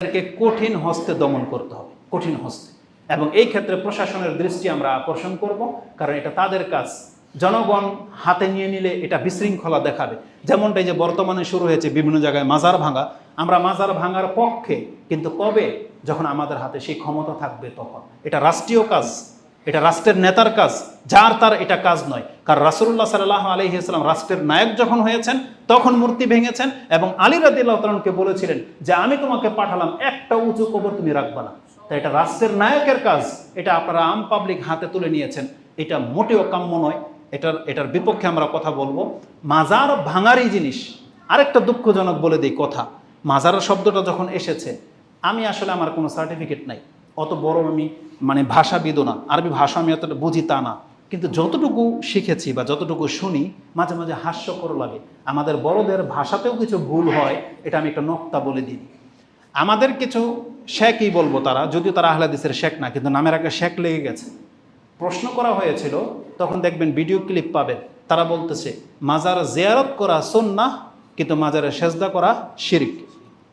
তাদেরকে কঠিন হস্তে দমন করতে হবে, কঠিন হস্তে। এবং এই ক্ষেত্রে প্রশাসনের দৃষ্টি আমরা আকর্ষণ করব, কারণ এটা তাদের কাজ। জনগণ হাতে নিয়ে নিলে এটা বিশৃঙ্খলা দেখাবে। যেমনটাই যে বর্তমানে শুরু হয়েছে বিভিন্ন জায়গায় মাজার ভাঙা, আমরা মাজার ভাঙার পক্ষে, কিন্তু কবে? যখন আমাদের হাতে সেই ক্ষমতা থাকবে তখন। এটা রাষ্ট্রীয় কাজ। এটা রাষ্ট্রের নেতার কাজ, যার তার এটা কাজ নয়। কারণ রাসুল্লাহ সাল্লাহ আলহিহাস্লাম রাষ্ট্রের নায়ক যখন হয়েছেন, তখন মূর্তি ভেঙেছেন এবং আলী রাদিল্লাহ বলেছিলেন যে, আমি তোমাকে পাঠালাম, একটা উঁচু কবর তুমি রাখবা না। তাই এটা রাষ্ট্রের নায়কের কাজ, এটা আপনারা আম পাবলিক হাতে তুলে নিয়েছেন। এটা মোটেও কাম্য নয়। এটার এটার বিপক্ষে আমরা কথা বলব। মাজার ভাঙারই জিনিস। আরেকটা দুঃখজনক বলে দিই কথা। মাজার শব্দটা যখন এসেছে, আমি আসলে আমার কোনো সার্টিফিকেট নাই। অত বড় আমি মানে ভাষাবিদও না, আরবি ভাষা আমি অতটা বুঝি তা না। কিন্তু যতটুকু শিখেছি বা যতটুকু শুনি, মাঝে মাঝে হাস্যকর লাগে। আমাদের বড়দের ভাষাতেও কিছু ভুল হয়, এটা আমি একটা নক্তা বলে দিই। আমাদের কিছু শেখই বলব তারা, যদিও তারা আহলাদিসের শেখ না, কিন্তু নামের একটা শেখ লেগে গেছে। প্রশ্ন করা হয়েছিল, তখন দেখবেন ভিডিও ক্লিপ পাবেন। তারা বলতেছে, মাজার জিয়ারত করা না কিন্তু মাজারে সেজদা করা শিরিক।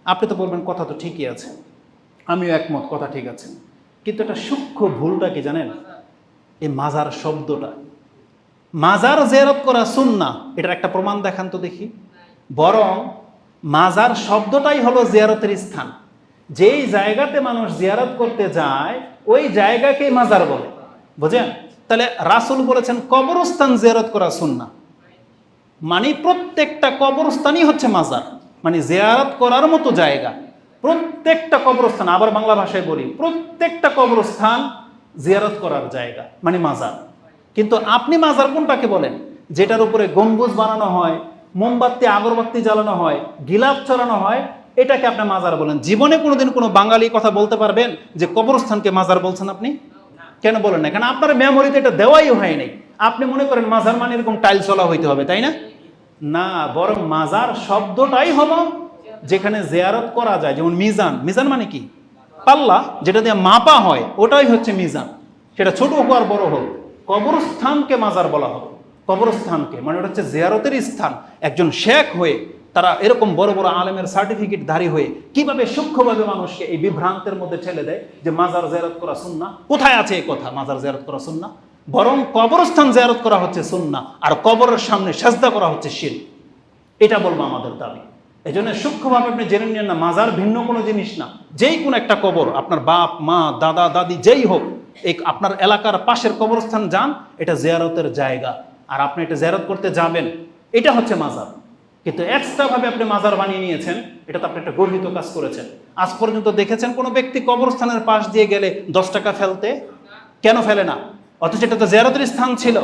আপনি তো বলবেন, কথা তো ঠিকই আছে। আমিও একমত, কথা ঠিক আছে। কিন্তু একটা সূক্ষ্ম ভুলটা কি জানেন? এই মাজার শব্দটা। মাজার জিয়ারত করা সুন্না এটার একটা প্রমাণ দেখান তো দেখি। বরং মাজার শব্দটাই হলো জিয়ারতের স্থান। যেই জায়গাতে মানুষ জিয়ারত করতে যায়, ওই জায়গাকেই মাজার বলে। বুঝেন? তাহলে রাসুল বলেছেন, কবরস্থান জিয়ারত করা সুন্না মানে প্রত্যেকটা কবরস্থানই হচ্ছে মাজার। মানে জিয়ারত করার মতো জায়গা। প্রত্যেকটা কবরস্থান, আবার বাংলা ভাষায় বলি, প্রত্যেকটা কবরস্থান জিয়ারত করার জায়গা মানে মাজার। কিন্তু আপনি মাজার কোনটাকে বলেন? যেটার উপরে গম্বুজ বানানো হয়, মোমবাতি, আগরবাতি জ্বালানো হয় গিলাপ চড়ানো হয়, এটাকে আপনি মাজার বলেন। জীবনে কোনোদিন কোনো বাঙালি কথা বলতে পারবেন যে কবরস্থানকে মাজার বলছেন আপনি? কেন বলেন না? কারণ আপনার মেমোরিতে এটা দেওয়াই হয় নাই। আপনি মনে করেন মাজার মানে এরকম টাইল চলা হইতে হবে, তাই না? না, বরং মাজার শব্দটাই হলো যেখানে জিয়ারত করা যায়, যেমন মিজান মিজান মানে কি? পাল্লা, যেটা দিয়ে মাপা হয়, ওটাই হচ্ছে মিজান। সেটা ছোট হোক আর বড় হোক, কবরস্থানকে মাজার বলা হবে। কবরস্থানকে মানে ওটা হচ্ছে জিয়ারতের স্থান। একজন শেখ হয়ে, তারা এরকম বড় বড় আলেমের সার্টিফিকেট ধারী হয়ে, কীভাবে সূক্ষ্মভাবে মানুষকে এই বিভ্রান্তের মধ্যে ঠেলে দেয় যে মাজার জিয়ারত করা সুন্না কোথায় আছে এই কথা, মাজার জিয়ারত করা সুন্না বরং কবরস্থান জিয়ারত করা হচ্ছে সুন্না আর কবরের সামনে সাজদা করা হচ্ছে শিল এটা বলব আমাদের দাবি। এই জন্য সূক্ষ্মভাবে আপনি জেনে নিন না, মাজার ভিন্ন কোনো জিনিস না। যেই কোনো একটা কবর, আপনার বাপ, মা, দাদা, দাদি, যেই হোক এই আপনার এলাকার পাশের কবরস্থান যান, এটা জিয়ারতের জায়গা। আর আপনি এটা জিয়ারত করতে যাবেন, এটা হচ্ছে মাজার। কিন্তু এক্সট্রাভাবে আপনি মাজার বানিয়ে নিয়েছেন, এটা তো আপনি একটা গর্হিত কাজ করেছেন। আজ পর্যন্ত দেখেছেন কোনো ব্যক্তি কবরস্থানের পাশ দিয়ে গেলে দশ টাকা ফেলতে? কেন ফেলে না? অথচ এটা তো জিয়ারতের স্থান ছিল।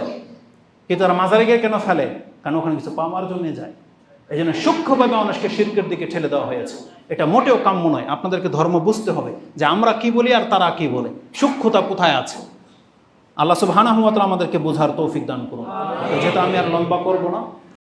কিন্তু আর মাজারে গিয়ে কেন ফেলে? কারণ ওখানে কিছু পাওয়ার জন্য যায়। এই জন্য সূক্ষ্মভাবে মানুষকে শিল্পের দিকে ঠেলে দেওয়া হয়েছে। এটা মোটেও কাম্য নয়। আপনাদেরকে ধর্ম বুঝতে হবে যে আমরা কি বলি আর তারা কি বলে। সূক্ষ্মতা কোথায় আছে? আল্লাহ সুবাহ আমাদেরকে বোঝার তৌফিক দান করুন। যেটা আমি আর লম্বা করব না